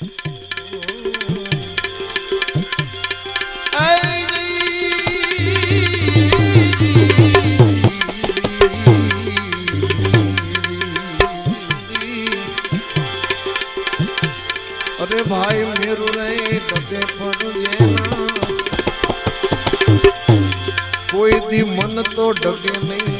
અરે ભાઈ મેરુ રે ડગે પણ કોઈ દી મન તો ડગે નહીં.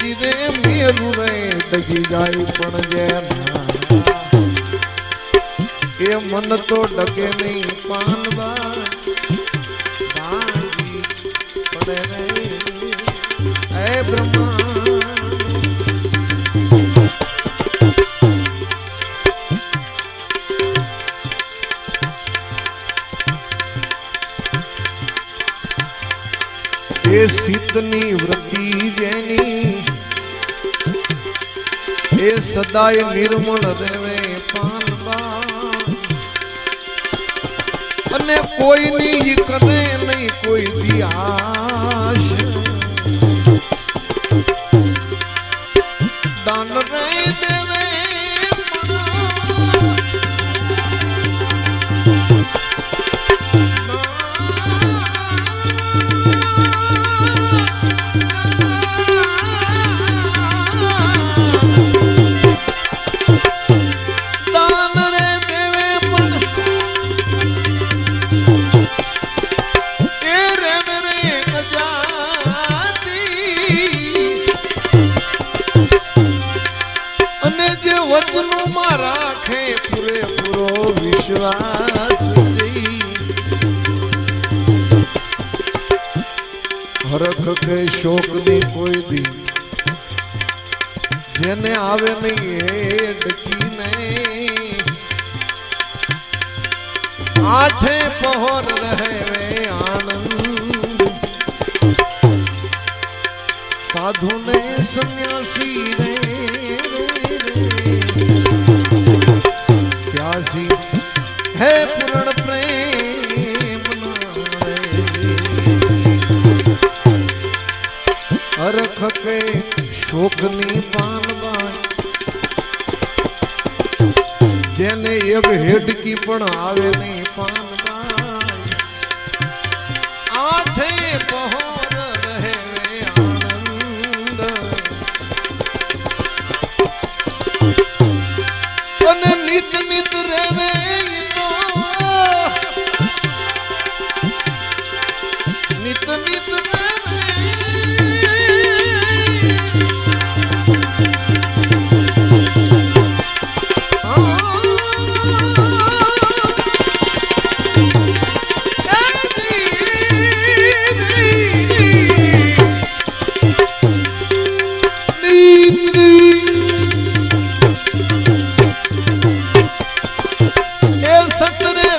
એ રે મેરું રે ડગી જાય પણ જેમ એ મન તો ડકે નહીં પાનવા એ શીતની વૃત્તિ જેની એ સદાય નિર્મળ દેવે અને કોઈની કરે નહીં કોઈ દી વચનોમાં રાખે પૂરેપૂરો વિશ્વાસ. હરખ કે શોકની કોઈ દી જેને આવે નહીં એ ડકી આઠે પહોર રહે આનંદ. સાધુ ને સંન્યાસી રે. પ્યાસી હે પૂરણ પ્રેમ અરખ કે શોકની પાનબાઈ જેને એક હેડકી પણ આવે નહીં પાનબાઈ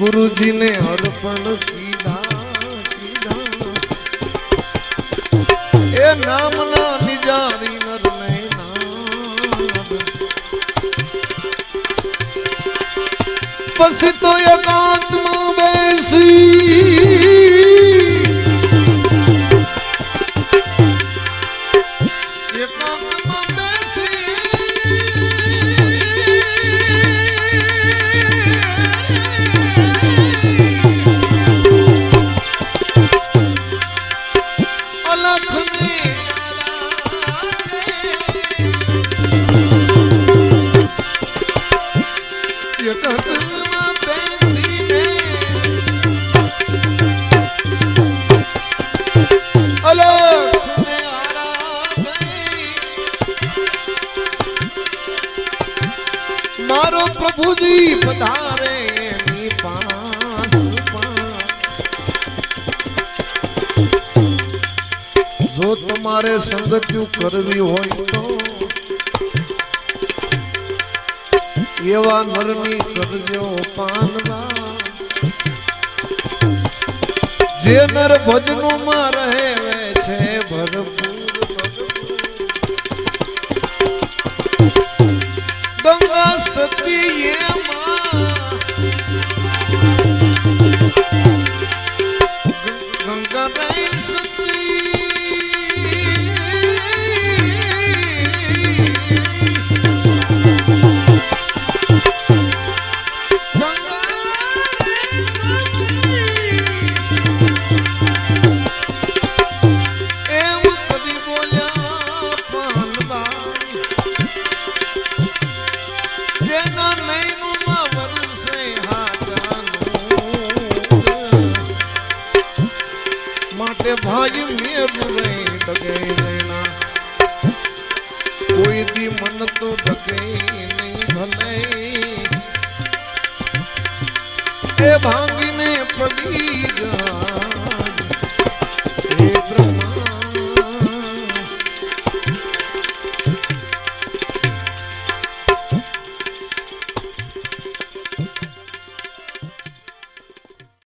ગુરુજીને અર્પણ સીધા સીધા. એ નામના નિજારી નર પછી તો એકાંત મારો પ્રભુજી, પધારે. જો તમારે સંગત્યુ કરવી હોય તો એવા નરની કરજો પાનવા જે નર ભજનોમાં રહે છે ભરપૂર માટે ભાઈ મેરું રે ડગે લેના કોઈ દી મન તો ડગે નહીં ભલે. એ ભાંગીને પડી જા.